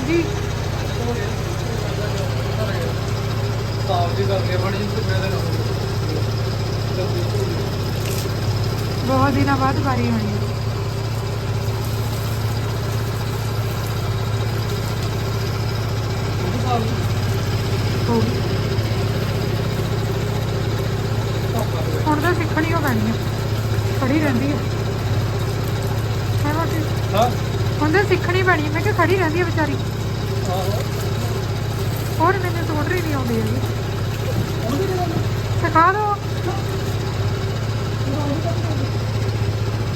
ਹਾਂਜੀ। ਸਾਫ਼ ਜੀ ਕਰਕੇ ਬੜੀ ਕਿੰਨੇ ਦਿਨ ਹੋ ਗਏ ਬਹੁਤ ਦਿਨਾਂ ਬਾਅਦ ਵਾਰੀ ਹੋਣੀ ਹੁਣ ਤਾਂ ਸਿੱਖਣੀ ਹੋ ਪੈਣੀ ਹੈ ਖੜੀ ਰਹਿੰਦੀ ਹੈ ਹਾਂ। ਹੁਣ ਤਾਂ ਸਿੱਖਣੀ ਪੈਣੀ ਮੈਂ ਕਿਹਾ ਖੜੀ ਰਹਿੰਦੀ ਹੈ ਵਿਚਾਰੀ। ਆਹੋ ਹੋਰ ਮੈਨੂੰ ਸਕੂਟਰੀ ਨਹੀਂ ਆਉਂਦੀ ਹੈਗੀ ਸਿਖਾ ਦੋ।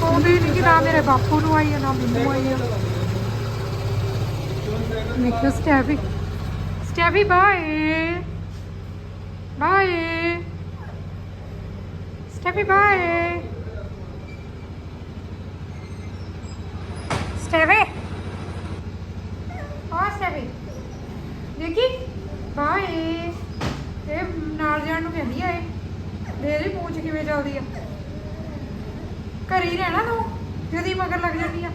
ਆਉਂਦੀ ਨਹੀਂ ਕਿ ਨਾ ਮੇਰੇ ਬਾਪੂ ਨੂੰ ਆਈ ਹੈ ਨਾ ਮੈਨੂੰ ਆਈ ਹੈ ਦੇਖੋ Steffi Steffi bye. Bye. Steffi bye. Steffi ਆ ਸਟੈਫੀ ਦੇਖੀ? ਬਾਏ ਇਹ ਨਾਲ ਜਾਣ ਨੂੰ ਕਹਿੰਦੀ ਆ ਇਹ। ਦੇ ਦੇ ਪੂੰਛ ਕਿਵੇਂ ਚੱਲਦੀ ਆ। ਘਰੇ ਹੀ ਰਹਿਣਾ ਤੂੰ, ਜਦੀ ਮਗਰ ਲੱਗ ਜਾਂਦੀ ਆ।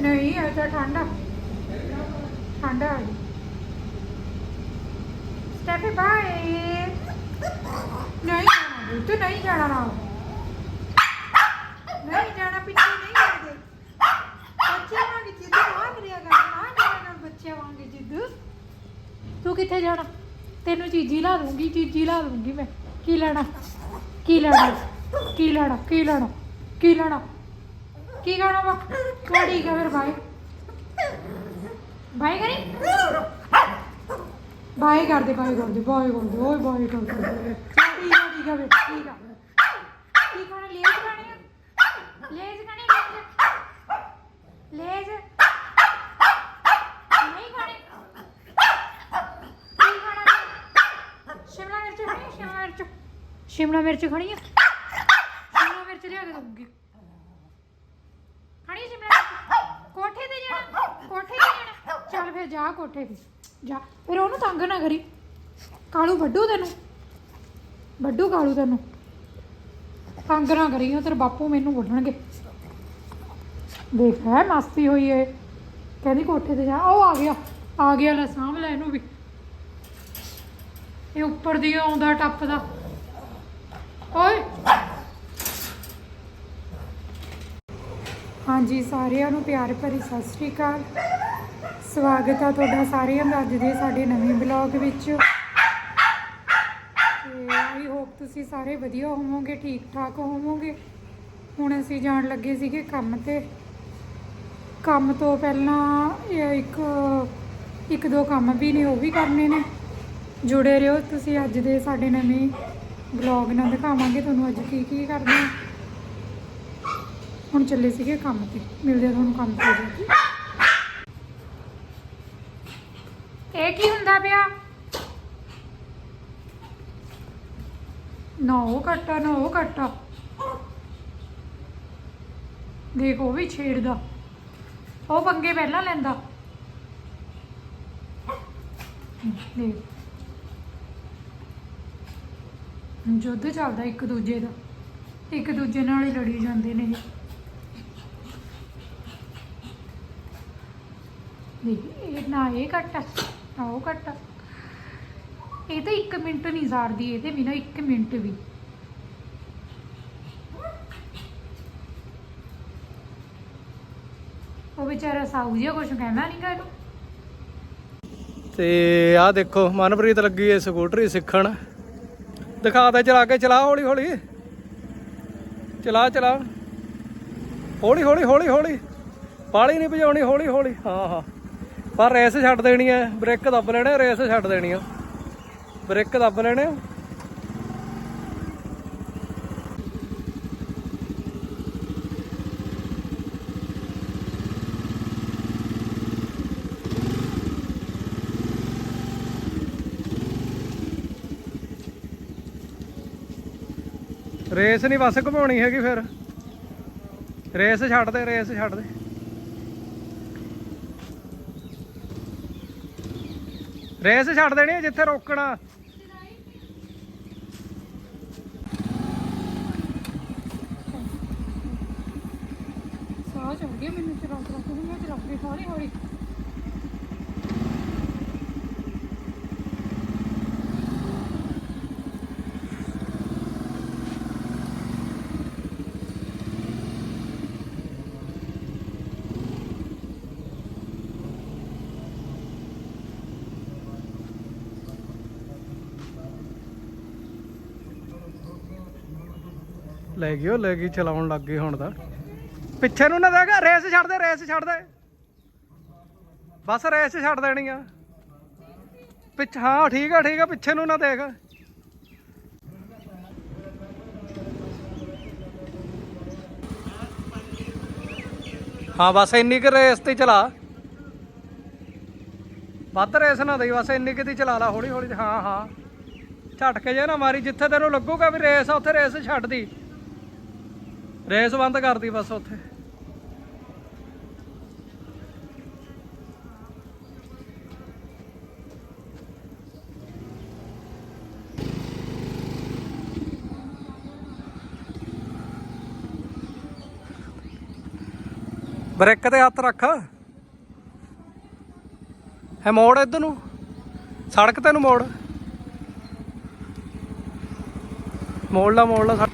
ਨਹੀਂ, ਇਹ ਤਾਂ ਠੰਡਾ ਠੰਡਾ ਆ ਗਈ। Steffi bye. ਨਹੀਂ ਜਾਣਾ ਤੂੰ ਨਹੀਂ ਜਾਣਾ ਨਾਲ ਨਹੀਂ ਜਾਣਾ ਪਿੱਛੇ ਨਹੀਂ ਕਰਦੇ ਬੱਚਿਆਂ ਵਾਂਗ ਜਿੱਦ ਆ ਕਰਿਆ ਕਰ ਆ ਕਰਿਆ ਕਰ ਬੱਚਿਆਂ ਵਾਂਗ ਜਿੱਦ ਤੂੰ ਕਿੱਥੇ ਜਾਣਾ? ਤੈਨੂੰ ਚੀਜ਼ੀ ਲਾ ਦੂੰਗੀ, ਚੀਜ਼ੀ ਲਾ ਦੂੰਗੀ ਮੈਂ। ਕੀ ਲੈਣਾ? ਕੀ ਲੈਣਾ? ਕੀ ਲੈਣਾ? ਕੀ ਲੈਣਾ? ਕੀ ਲੈਣਾ? ਕੀ ਖਾਣਾ ਵਾ? ਚਲ ਠੀਕ ਫਿਰ ਬਾਏ ਬਾਏ ਕਰੀ? ਬਾਏ ਕਰਦੇ ਬਾਏ ਕਰਦੇ ਬਾਏ ਕਰਦੇ, ਓਏ ਬਾਏ ਕਰਦੇ ਚੱਲ ਠੀਕ ਹੈ ਫਿਰ ਠੀਕ ਆ ਕੀ ਖਾਣਾ ਲੇਜ ਖਾਣੇ ਆ ਲੇਜ ਖਾਣੇ ਲੇਜ ਲੇਜ ਨਹੀਂ ਖਾਣੇ ਕੀ ਖਾਣਾ ਸ਼ਿਮਲਾ ਮਿਰਚ ਖਾਣੀ ਆ? ਸ਼ਿਮਲਾ ਮਿਰਚ ਸ਼ਿਮਲਾ ਮਿਰਚ ਖਾਣੀ ਆ? ਸ਼ਿਮਲਾ ਮਿਰਚ ਲਿਆ ਕੇ ਦਊਂਗੀ। ਖਾਣੀ ਆ ਸ਼ਿਮਲਾ ਮਿਰਚ? ਕੋਠੇ ਤੇ ਜਾਣਾ? ਕੋਠੇ ਤੇ ਜਾਣਾ? ਚੱਲ ਫਿਰ ਜਾ ਕੋਠੇ ਤੇ। ਜਾ। ਫਿਰ ਉਹਨੂੰ ਤੰਗ ਨਾ ਕਰੀ। ਕਾਲੂ ਵੱਡੂ ਤੈਨੂੰ? ਵੱਡੂ ਕਾਲੂ ਤੈਨੂੰ? ਤੰਗ ਨਾ ਕਰੀ, ਉਹ ਤੇਰੇ ਬਾਪੂ ਮੈਨੂੰ ਬੋਲਣਗੇ ਦੇਖ, ਹੈ ਮਸਤੀ ਹੋਈ ਏ। ਕਹਿੰਦੀ ਕੋਠੇ ਤੇ ਜਾ। ਉਹ ਆ ਗਿਆ। ਆ ਗਿਆ ਲੈ ਸਾਂਭ ਲੈ ਇਹਨੂੰ ਵੀ। ਇਹ ਉੱਪਰ ਦੀ ਆਉਂਦਾ ਟੱਪਦਾ ਓਏ। ਹਾਂਜੀ, ਸਾਰਿਆਂ ਨੂੰ ਪਿਆਰ ਭਰੀ ਸਤਿ ਸ਼੍ਰੀ ਅਕਾਲ। ਸਵਾਗਤ ਆ ਤੁਹਾਡਾ ਸਾਰਿਆਂ ਦਾ ਅੱਜ ਦੇ ਸਾਡੇ ਨਵੇਂ ਬਲੌਗ ਵਿੱਚ। ਤੇ ਆਈ ਹੋਪ ਤੁਸੀਂ ਸਾਰੇ ਵਧੀਆ ਹੋਵੋਗੇ ਠੀਕ ਠਾਕ ਹੋਵੋਗੇ। ਹੁਣ ਅਸੀਂ ਜਾਣ ਲੱਗੇ ਸੀਗੇ ਕੰਮ ਤੇ। ਕੰਮ ਤੋਂ ਪਹਿਲਾਂ ਇੱਕ ਇੱਕ ਦੋ ਕੰਮ ਵੀ ਨੇ, ਉਹ ਵੀ ਕਰਨੇ ਨੇ। ਜੁੜੇ ਰਹੋ ਤੁਸੀਂ ਅੱਜ ਦੇ ਸਾਡੇ ਨਵੇਂ ਬਲੌਗ ਨਾਲ ਦਿਖਾਵਾਂਗੇ ਤੁਹਾਨੂੰ ਅੱਜ ਕੀ ਕੀ ਕਰਨਾ। ਹੈ ਹੁਣ ਚੱਲੇ ਸੀਗੇ ਕੰਮ ਤੇ। ਮਿਲਦੇ ਆ ਤੁਹਾਨੂੰ ਕੰਮ ਤੇ। ਜਾ ਕੇ ਇਹ ਕੀ ਹੁੰਦਾ ਪਿਆ? ਨਾ ਉਹ ਕੱਟਾ, ਨਾ ਉਹ ਕੱਟਾ। ਦੇਖ, ਉਹ ਵੀ ਛੇੜਦਾ। ਉਹ ਪੰਗੇ ਪਹਿਲਾਂ ਲੈਂਦਾ। ਦੇਖ। ਜੁੱਧ ਚੱਲਦਾ ਇੱਕ ਦੂਜੇ ਦਾ। ਇੱਕ ਦੂਜੇ ਨਾਲ ਹੀ ਲੜੀ ਜਾਂਦੇ ਨੇ ਇਹ। ਇਹ ਨਾ ਇਹ ਕੱਟ ਨਾ ਉਹ ਕੱਟ ਇਹ ਤਾਂ 1 ਮਿੰਟ ਨਹੀਂ ਸਾਰਦੀ, ਇਹਦੇ ਬਿਨਾ 1 ਮਿੰਟ ਵੀ। ਉਹ ਵਿਚਾਰਾ ਸਾਊ ਜਿਹਾ ਕੁਝ ਕਹਿਣਾ ਨਹੀਂ ਗਾ ਇਹਨੂੰ। ਤੇ ਆਹ ਦੇਖੋ, ਮਨਪ੍ਰੀਤ ਲੱਗੀ ਏ ਸਕੂਟਰੀ ਸਿੱਖਣ। ਦਿਖਾ ਦੇ, ਚਲਾ ਕੇ ਚਲਾ, ਹੌਲੀ ਹੌਲੀ। ਚਲਾ ਚਲਾ। ਹੌਲੀ ਹੌਲੀ ਹੌਲੀ ਹੌਲੀ। ਪਾਲੀ ਨਹੀਂ ਭਜਾਉਣੀ, ਹੌਲੀ ਹੌਲੀ। ਹਾਂ ਹਾਂ। ਪਰ ਰੇਸ ਛੱਡ ਦੇਣੀ ਹੈ ਬ੍ਰੇਕ ਦੱਬ ਲੈਣੇ, ਰੇਸ ਛੱਡ ਦੇਣੀ ਆ। ਬ੍ਰੇਕ ਦੱਬ ਲੈਣੇ। ਰੇਸ ਨਹੀਂ ਬਸ ਘੁਮਾਉਣੀ ਹੈਗੀ ਫਿਰ। ਰੇਸ ਛੱਡ ਦੇ, ਰੇਸ ਛੱਡ ਦੇ। ਰੇਸ ਛੱਡ ਦੇਣੀ ਜਿੱਥੇ ਰੋਕਣਾ ਸਾਹ ਚਾਹ ਚੜ ਗਿਆ ਮੈਨੂੰ ਚਲਾ ਚਲਾ ਕੇ ਮੈਂ ਚਲਾਉਂਦੀ ਹੌਲੀ ਹੌਲੀ ਲੈ ਗਈ ਲੈ ਗਈ ਚਲਾਉਣ ਲੱਗ ਗਈ ਹੁਣ ਤਾਂ। ਪਿੱਛੇ ਨੂੰ ਨਾ ਦੇਖ, ਰੇਸ ਛੱਡ ਦੇ, ਰੇਸ ਛੱਡ ਦੇ। ਬਸ ਰੇਸ ਛੱਡ ਦੇਣੀ ਆ। ਪਿੱਛ, ਹਾਂ, ਠੀਕ ਆ ਠੀਕ ਆ, ਪਿੱਛੇ ਨੂੰ ਨਾ ਦੇਖ। ਹਾਂ, ਬਸ ਇੰਨੀ ਕੁ ਰੇਸ ਤੇ ਚਲਾ। ਵੱਧ ਰੇਸ ਨਾ ਦੇਈ, ਬਸ ਇੰਨੀ ਕੁ ਦੀ ਚਲਾ ਲਾ ਹੌਲੀ ਹੌਲੀ ਹਾਂ ਹਾਂ। ਝਟਕੇ ਜੇ ਨਾ ਮਾਰੀ, ਜਿੱਥੇ ਤੈਨੂੰ ਲੱਗੂਗਾ ਵੀ ਰੇਸ ਆ, ਉੱਥੇ ਰੇਸ ਛੱਡ ਦੀ। ਰੇਸ ਬੰਦ ਕਰਦੀ ਬਸ ਉੱਥੇ। ਬ੍ਰੇਕ ਤੇ ਹੱਥ ਰੱਖ। ਹੈ ਮੋੜ ਇੱਧਰ ਨੂੰ। ਸੜਕ ਤੈਨੂੰ ਮੋੜ। ਮੋੜ ਲਾ ਮੋੜ ਲਾ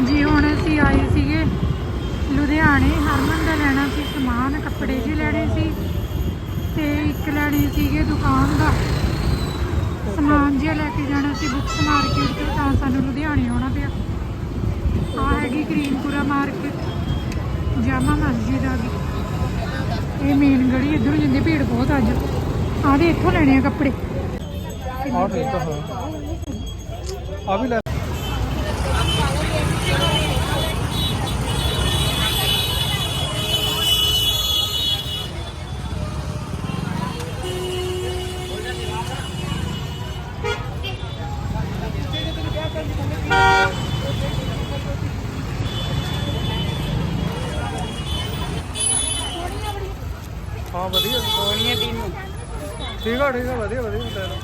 ਹਾਂਜੀ, ਹੁਣ ਅਸੀਂ ਆਏ ਸੀਗੇ ਲੁਧਿਆਣੇ, ਹਰਮਨ ਦਾ ਲੈਣਾ ਸੀ ਸਮਾਨ, ਕੱਪੜੇ ਜੀ ਲੈਣੇ ਸੀ ਤੇ ਇੱਕ ਲੈਣੀ ਸੀਗੇ ਦੁਕਾਨ ਦਾ। ਸਮਾਨ ਜਿਹਾ ਲੈ ਕੇ ਜਾਣਾ ਸੀ ਬੁੱਕਸ ਮਾਰਕੀਟ ਤੇ, ਤਾਂ ਸਾਨੂੰ ਲੁਧਿਆਣੇ ਆਉਣਾ ਪਿਆ। ਆ ਹੈਗੀ ਕਰੀਮਪੁਰਾ ਮਾਰਕੀਟ, ਜਾਮਾ ਮਸਜਿਦ ਆ ਗਈ ਇਹ ਮੇਨ ਗਲੀ, ਇੱਧਰੋਂ ਜਾਂਦੀ ਭੀੜ ਬਹੁਤ ਅੱਜ। ਆਹ ਦੇ ਇੱਥੋਂ ਲੈਣੇ ਆ ਕੱਪੜੇ। ਆ ਵੀ ਲੈ ਹਾਂ ਵਧੀਆ ਸੋਨੀਆ ਤੀਨੋਂ ਠੀਕ ਆ ਠੀਕ ਆ ਵਧੀਆ ਵਧੀਆ ਲੈ ਲਓ।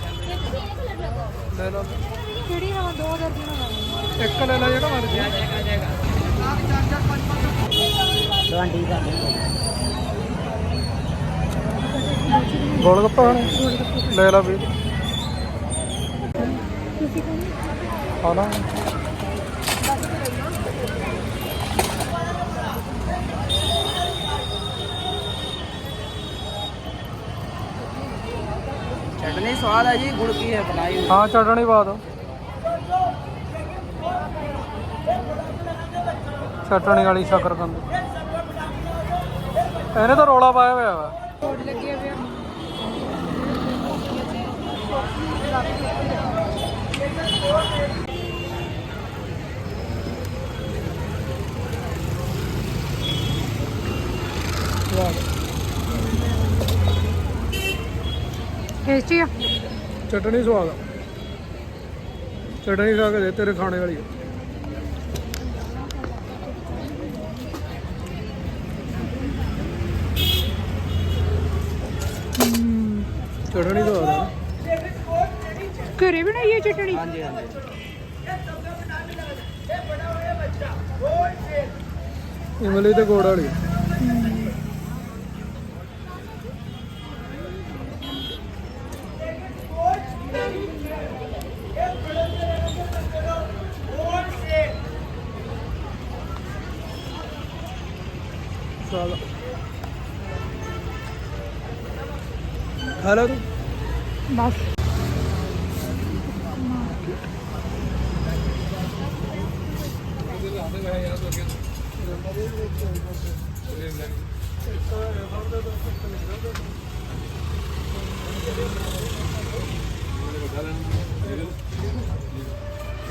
ਲੈ ਲਓ। ਕਿਹੜੀ ਹਾਂ ਦੋ ਦਰਜਨ ਲਾਉਣੀ ਇੱਕ ਲੈ ਲੈ ਜਿਹੜਾ ਮਰਜ਼ੀ। ਟਵੰਟੀ ਦਾ ਗੋਲ ਗੱਪਾ ਲੈ ਲਾ ਵੀ। ਤੁਸੀਂ ਕਹਿੰਦੇ ਹਾਂ ਨਾ। ਸਵਾਦ ਹੈ ਜੀ ਗੁੜ ਕੀ ਹੈ ਬਣਾਈ ਹੋਈ। ਹਾਂ ਚਟਣੀ ਪਾ ਦੋ ਚਟਣੀ ਵਾਲੀ ਸ਼ਕਰਕੰਦ ਇਹਨੇ ਤਾਂ ਰੋਲਾ ਪਾਇਆ ਹੋਇਆ ਵਾ। ਟੇਸਟੀ ਆ। ਚਟਣੀ ਸਵਾਦ ਆ। ਚਟਣੀ ਖਾ ਕੇ ਦੇ ਤੇਰੇ ਖਾਣੇ ਵਾਲੀ ਚਟਣੀ ਸਵਾਦ ਆ। ਘਰੇ ਬਣਾਈ ਹੈ ਚਟਣੀ ਹਾਂਜੀ ਹਾਂਜੀ। ਇਮਲੀ ਤੇ ਗੋੜ ਵਾਲੀ।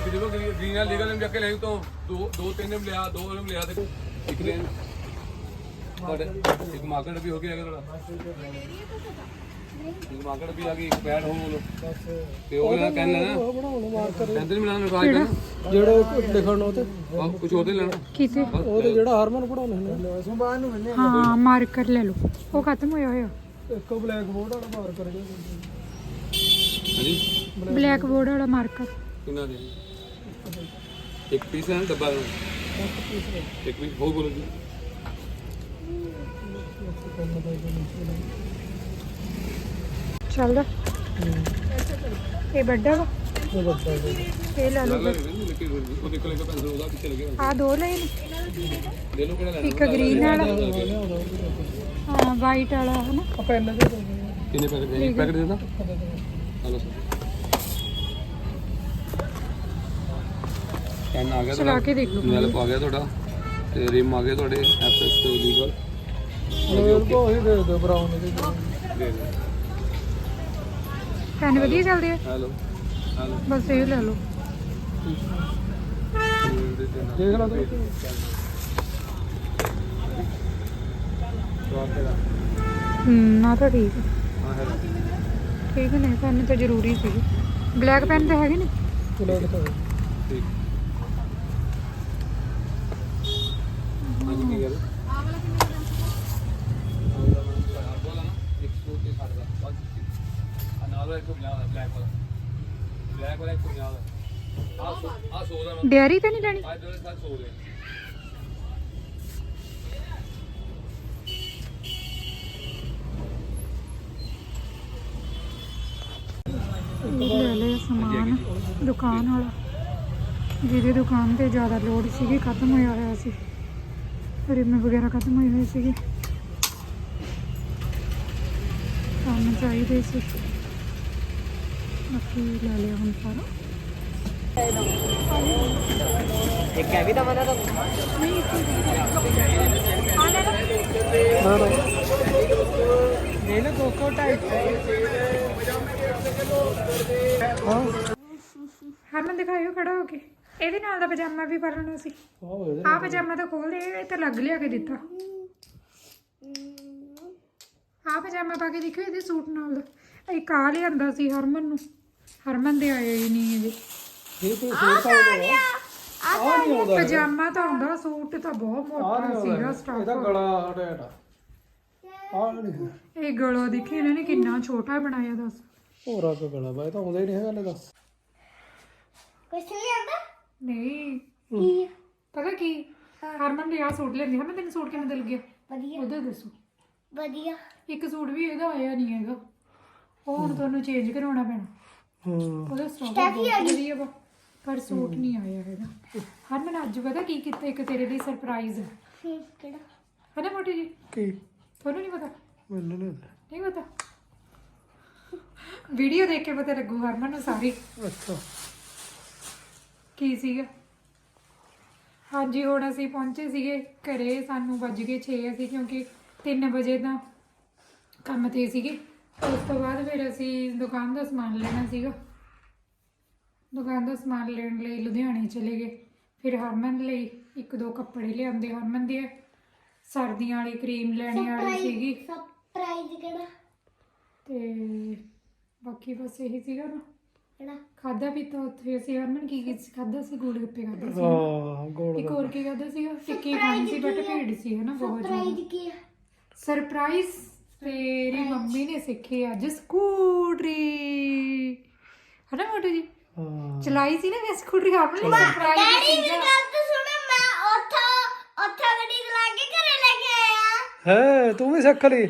ਦੇਖੋ ਗ੍ਰੀਨ ਲੀਗਲ ਨੇ ਚੱਕ ਕੇ ਲੈ ਤੋਂ ਦੋ ਦੋ ਤਿੰਨ ਨੇ ਲਿਆ ਦੋ ਨੇ ਲਿਆ ਤੇ ਇੱਕ ਦਿਨ ਤੁਹਾਡੇ। ਇੱਕ ਮਾਰਕੀਟ ਗਿਆ ਮਾਰਕੀਟ ਵੀ ਆ ਗਈ ਇੱਕ ਬੈਡ ਹੋਮ ਬੋਲੋ ਤੇ ਉਹ ਜਿਹੜਾ ਕਹਿੰਦਾ ਨਾ ਮਾਰਕਰ ਪੈਂਤਲ ਮਿਲਾਨ ਰਿਵਾਜ ਕਰਨਾ ਜਿਹੜੇ ਲਿਖਣ ਉਹ ਤੇ। ਆਹ ਕੁਝ ਹੋਰ ਤੇ ਲੈਣਾ। ਕਿਤੇ। ਉਹ ਤੇ ਜਿਹੜਾ ਹਾਰਮੋਨ ਪੜਾਉਂਦੇ ਹੁੰਦੇ ਹਾਂ ਮਾਰਕਰ ਲੈ ਲਓ। ਉਹ ਖਤਮ ਹੋਇਆ ਹੋਇਆ। ਇੱਕ ਬਲੈਕ ਬੋਰਡ ਵਾਲਾ ਮਾਰਕਰ ਹਾਂਜੀ? ਬਲੈਕ ਬੋਰਡ ਵਾਲਾ ਮਾਰਕਰ। ਕਿੰਨਾ ਦੇ? ਇੱਕ ਪੀਸ ਹੈ ਨਾ ਡੱਬਾ ਦਾ। ਇੱਕ ਪੀਸ ਹੋਰ ਬੋਲੋ ਜੀ। ਚੱਲਦਾ। ਇਹ ਵੱਡਾ ਵਾ। ਉਹ ਵੱਡਾ ਇਹ ਲੈ ਲਓ। ਵੀ ਲਿਖ ਕੇ ਉਹ ਦੇਖ ਲੈ ਕੇ ਪੈਨਸਲ ਉਹਦਾ ਪਿੱਛੇ ਲੱਗਿਆ ਆ ਦੋ ਨੇ ਲੈ ਲਓ ਕਿਹੜਾ ਲੈਣਾ ਇੱਕ ਗ੍ਰੀਨ ਵਾਲਾ। ਹਾਂ ਵਾਈਟ ਵਾਲਾ ਹਨਾ। ਆ ਪੈਨ ਦੇ ਦੋ ਕਿੰਨੇ ਪੈਕਟ ਦੇ ਇੱਕ ਪੈਕਟ ਦੇ ਦਾਂ ਹਲੋ ਸਰ। ਪੈਨ ਆ ਗਿਆ ਚਲਾ ਕੇ ਦੇਖ ਲਓ। ਨੈਲਪ ਆ ਗਿਆ ਤੁਹਾਡਾ। ਤੇ ਰਿਮ ਆ ਗਿਆ ਤੁਹਾਡੇ। ਐਫਐਸ ਤੇ ਲੀਗਲ ਉਹ ਕੋ ਹੀ ਦੇ ਦੋ ਬਰਾਊਨ ਦੇ ਦੇ ਪੈਨ ਵਧੀਆ ਚੱਲਦੇ ਆ? ਹੈਲੋ ਹੈਲੋ ਬਸ ਇਹ ਲੈ ਲਓ। ਦੇਖ ਲਾ ਤੂੰ। ਸਵਾਦ ਤੇਰਾ। ਹੂੰ ਆ ਤਾਂ ਠੀਕ ਠੀਕ ਨੇ ਪੈਨ ਤਾਂ ਜ਼ਰੂਰੀ ਸੀ। ਬਲੈਕ ਪੈਨ ਤਾਂ ਹੈਗੇ ਨੇ? ਠੀਕ। ਆ ਨਾਲ ਵਾਲਾ ਇੱਕ ਪੰਜਾਹ ਦਾ ਬਲੈਕ ਵਾਲਾ। ਬਲੈਕ ਵਾਲਾ ਇੱਕ ਪੰਜਾਹ ਦਾ। ਆ ਸੌ ਆ 100 ਦਾ ਮੈਂ ਡੈਰੀ ਤਾਂ ਨਹੀਂ ਲੈਣੀ? ਅੱਜ ਦੇ ਸਾਲ 100 ਦੇ ਇਹ ਲੈ ਲਿਆ ਸਮਾਨ ਦੁਕਾਨ ਵਾਲਾ। ਜਿਹਦੀ ਦੁਕਾਨ ਤੇ ਜ਼ਿਆਦਾ ਲੋਡ ਸੀਗੀ ਖਤਮ ਹੋਇਆ ਹੋਇਆ ਸੀ। ਰਿਮ ਵਗੈਰਾ ਖਤਮ ਹੋਏ ਹੋਏ ਸੀਗੇ। ਕੰਮ ਚਾਹੀਦੇ ਸੀ। ਬਾਕੀ ਲੈ ਲਿਆ ਹੁਣ ਸਾਰਾ। ਇੱਕ ਹੈ ਵੀ ਤਾਂ ਮਨਾ ਤਾਂ ਨਾ ਨਾ ਲੈ ਲੈ ਦੋ ਕੋ ਟਾਈਟ ਹਾਂ। ਹਰਮਨ ਦਿਖਾਇਓ ਖੜਾ ਹੋ ਕੇ। ਇਹਦੇ ਨਾਲ ਦਾ ਪਜਾਮਾ ਵੀ ਪਾ ਲੈਣਾ ਸੀ। ਆਹ ਪਜਾਮਾ ਤਾਂ ਖੋਲ ਦੇ ਇਹ ਤਾਂ ਲੱਗ ਲਿਆ ਕੇ ਦਿੱਤਾ। ਆਹ ਪਜਾਮਾ ਪਾ ਕੇ ਦੇਖਿਓ ਇਹਦੇ ਸੂਟ ਨਾਲ ਦਾ। ਇੱਕ ਆ ਲਿਆਂਦਾ ਸੀ ਹਰਮਨ ਨੂੰ। ਹਰਮਨ ਦੇ ਆਏ ਹੀ ਨਹੀਂ ਸੂਟ ਆ ਆਉਂਦਾ ਪਜਾਮਾ ਤਾਂ ਹੁੰਦਾ ਸੂਟ ਤਾਂ ਬਹੁਤ ਆ ਮੋਟਾ ਨਹੀਂ ਸੀਗਾ ਆਉਂਦਾ ਸਟਾਫ। ਇਹਦਾ ਗਲਾ ਟੈਟ ਆ। ਆ ਨਹੀਂ ਇਹ ਗਲਾ ਦੇਖੀ ਇਹਨਾਂ ਨੇ ਕਿੰਨਾ ਛੋਟਾ ਬਣਾਇਆ ਦੱਸ। ਹੋਰਾ ਕੋ ਗਲਾ ਬਾ ਇਹ ਤਾਂ ਆਉਂਦਾ ਹੀ ਨਹੀਂ ਹੈਗਾ ਲੈ ਦੱਸ। ਨਹੀਂ ਪਤਾ ਕੀ? ਹਰਮਨ ਨੇ ਆ ਸੂਟ ਲੈਂਦੀ ਹਰਮਨ ਤੈਨੂੰ ਸੂਟ ਕਿਵੇਂ ਦਿਲ ਗਿਆ? ਵਧੀਆ। ਉਹਦਾ ਦੱਸੋ। ਵਧੀਆ। ਇੱਕ ਸੂਟ ਵੀ ਇਹਦਾ ਆਇਆ ਨਹੀਂ ਹੈਗਾ। ਉਹ ਹੁਣ ਤੁਹਾਨੂੰ ਚੇਂਜ ਕਰਾਉਣਾ ਪੈਣਾ। ਹੂੰ। ਉਹਦਾ ਸਟਾਕ ਬਹੁਤ ਵਧੀਆ ਵਾ ਪਰ ਸੂਟ ਨਹੀਂ ਆਇਆ ਹੈਗਾ। ਹਰਮਨ ਅੱਜ ਪਤਾ ਕੀ ਕੀਤਾ ਇੱਕ ਤੇਰੇ ਲਈ ਸਰਪ੍ਰਾਈਜ਼ ਹੈ ਹੂੰ ਕਿਹੜਾ? ਹਨਾ ਮੋਟੀ ਜੀ? ਕੀ? ਤੁਹਾਨੂੰ ਨਹੀਂ ਪਤਾ? ਮੈਨੂੰ ਨਹੀਂ ਪਤਾ। ਨਹੀਂ ਪਤਾ? ਵੀਡੀਓ ਦੇਖ ਕੇ ਪਤਾ ਲੱਗੂ ਹਰਮਨ ਨੂੰ ਸਾਰੀ। ਅੱਛਾ। ਕੀ ਸੀਗਾ? ਹਾਂਜੀ ਹੁਣ ਅਸੀਂ ਪਹੁੰਚੇ ਸੀਗੇ ਘਰੇ ਸਾਨੂੰ ਵੱਜ ਗਏ 6 ਅਸੀਂ ਕਿਉਂਕਿ 3 ਵਜੇ ਦਾ ਕੰਮ ਤੇ ਸੀਗੇ। ਉਸ ਤੋਂ ਬਾਅਦ ਫਿਰ ਅਸੀਂ ਦੁਕਾਨ ਦਾ ਸਮਾਨ ਲੈਣਾ ਸੀਗਾ। ਦੁਕਾਨ ਦਾ ਸਮਾਨ ਲੈਣ ਲਈ ਲੁਧਿਆਣੇ ਚਲੇ ਗਏ। ਫਿਰ ਹਰਮਨ ਲਈ ਇੱਕ ਦੋ ਕੱਪੜੇ ਲਿਆਂਦੇ। ਹਰਮਨ ਦੇ ਸਰਦੀਆਂ ਵਾਲੀ ਕਰੀਮ ਲੈਣੀ ਵਾਲੀ ਸੀਗੀ। ਸਰਪ੍ਰਾਈਜ਼ ਕਿਹੜਾ? ਤੇ ਬਾਕੀ ਬਸ ਇਹੀ ਸੀਗਾ ਨਾ। ਕਿਹੜਾ? ਖਾਦਾ ਪੀਤਾ ਉੱਥੇ ਅਸੀਂ। ਹਰਮਨ ਕੀ ਕੀ ਖਾਦਾ ਸੀ? ਗੋਲ ਗੱਪੇ ਖਾਦੇ ਸੀ। ਹਾਂ ਗੋਲ ਇੱਕ ਹੋਰ ਕੀ ਖਾਦਾ ਸੀਗਾ? ਟਿੱਕੀ ਖਾਣੀ ਸੀ ਬਟ ਭੀੜ ਸੀ ਹਨਾ ਬਹੁਤ ਜ਼ਿਆਦਾ। ਸਰਪ੍ਰਾਈਜ਼ ਕੀ ਸਰਪ੍ਰਾਈਜ਼ ਤੇਰੀ ਮੰਮੀ ਨੇ ਸਿੱਖੀ ਅੱਜ ਸਕੂਟਰੀ। ਹਨਾ ਮੋਟੂ ਜੀ? ਹਾਂ। ਚਲਾਈ ਸੀ ਨਾ ਮੈਂ ਸਕੂਟਰੀ ਆਪਣੇ? ਲਈ ਸਰਪ੍ਰਾਈਜ਼ ਡੈਡੀ ਦੀ ਸੀਗਾ ਗੱਲ ਤਾਂ ਸੁਣੋ ਮੈਂ ਉੱਥੋਂ ਉੱਥੋਂ ਗੱਡੀ ਚਲਾ ਕੇ ਘਰੇ ਲੈ ਕੇ ਆਇਆ। ਹੈ ਤੂੰ ਵੀ ਸਿੱਖ ਲਈ?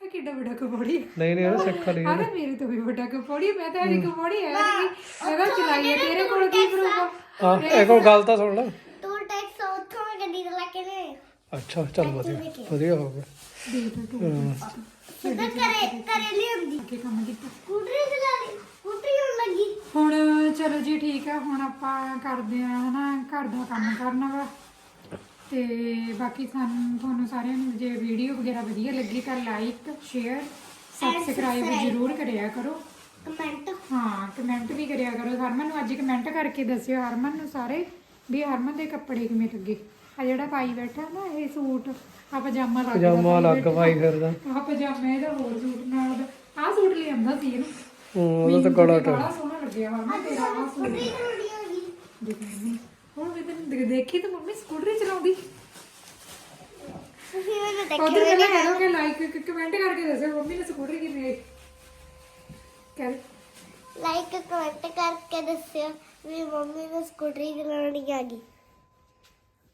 ਇਹ ਕਿੱਡਾ ਵੱਡਾ ਕਪੋੜੀ ਨਹੀਂ ਨਹੀਂ ਉਹ ਸਿੱਖ ਲਈ। ਨਾ ਮੇਰੇ ਤੋਂ ਵੀ ਵੱਡਾ ਕਪੋੜੀ ਮੈਂ ਤਾਂ ਇਹ ਕਪੋੜੀ ਹੈ ਨਹੀਂ ਇਹਦਾ ਚਲਾਈ ਹੈ ਤੇਰੇ ਕੋਲ ਕੀ ਆ? ਹਾਂ ਇਹ ਕੋਲ ਗੱਲ ਤਾਂ ਸੁਣ ਲੈ ਟੂਲ ਟੈਕਸ ਉੱਥੋਂ ਮੈਂ ਗੱਡੀ ਚਲਾ ਕੇ ਲੈ ਆਇਆ ਅੱਛਾ ਚੱਲ ਵਧੀਆ ਵਧੀਆ ਹੋ ਗਿਆ। ਦੇਖ ਤੂੰ ਸਿੱਧਾ ਘਰੇ ਘਰੇ ਲਿਆਂਦੀ ਕੀ ਕੰਮ ਕੀਤਾ। ਸਕੂਟਰੀ ਚਲਾ ਲਈ ਸਕੂਟਰੀ ਹੋਣ ਲੱਗੀ। ਹੁਣ ਚਲੋ ਜੀ ਠੀਕ ਆ ਹੁਣ ਆਪਾਂ ਕਰਦੇ ਆ ਹਨਾ ਘਰ ਦਾ ਕੰਮ ਕਰਨਾ ਵਾ। ਤੇ ਬਾਕੀ ਸਾਨੂੰ ਤੁਹਾਨੂੰ ਸਾਰਿਆਂ ਨੂੰ ਜੇ ਵੀਡੀਓ ਵਗੈਰਾ ਵਧੀਆ ਲੱਗੀ ਤਾਂ ਲਾਈਕ ਸ਼ੇਅਰ ਸਬਸਕ੍ਰਾਈਬ ਜ਼ਰੂਰ ਕਰਿਆ ਕਰੋ। ਕਮੈਂਟ। ਹਾਂ ਕਮੈਂਟ ਵੀ ਕਰਿਆ ਕਰੋ। ਹਰਮਨ ਨੂੰ ਅੱਜ ਕਮੈਂਟ ਕਰਕੇ ਦੱਸਿਓ ਹਰਮਨ ਨੂੰ ਸਾਰੇ ਵੀ ਹਰਮਨ ਦੇ ਕੱਪੜੇ ਕਿਵੇਂ ਲੱਗੇ? ਆ ਜਿਹੜਾ ਪਾਈ ਬੈਠਾ ਨਾ ਇਹ ਸੂਟ ਆ ਪਜਾਮਾ ਲੱਗ ਪਜਾਮਾ ਲੱਗ ਪਾਈ ਫਿਰਦਾ। ਆ ਪਜਾਮਾ ਇਹਦਾ ਹੋਰ ਸੂਟ ਨਾਲ ਦਾ। ਆ ਸੂਟ ਲਿਆਂਦਾ ਸੀ ਇਹਨੂੰ। ਉਹਦਾ ਤਾਂ ਗਲਾ ਟੋ ਬੜਾ ਸੋਹਣਾ ਲੱਗਿਆ ਵਾ ਨਾ ਤੇਰਾ ਆਹ ਸੂਟ। ਦੇਖੀ ਹੁਣ ਵੀ ਤੈਨੂੰ ਦੇਖ- ਦੇਖੀ ਤਾਂ ਮੰਮੀ ਸਕੂਟਰੀ ਚਲਾਉਂਦੀ। ਤੁਸੀਂ ਮੈਨੂੰ ਉਧਰ ਦੇਖਿਓ ਪਹਿਲਾਂ ਲਾਈਕ ਕਮੈਂਟ ਕਰਕੇ ਦੱਸਿਓ ਮੰਮੀ ਨੇ ਸਕੂਟਰੀ ਕਿਵੇਂ ਆਈ। ਕਹਿ ਲਾਈਕ ਕਮੈਂਟ ਕਰਕੇ ਦੱਸਿਓ ਵੀ ਮੰਮੀ ਨੂੰ ਸਕੂਟਰੀ ਚਲਾਉਣੀ ਆ ਗਈ।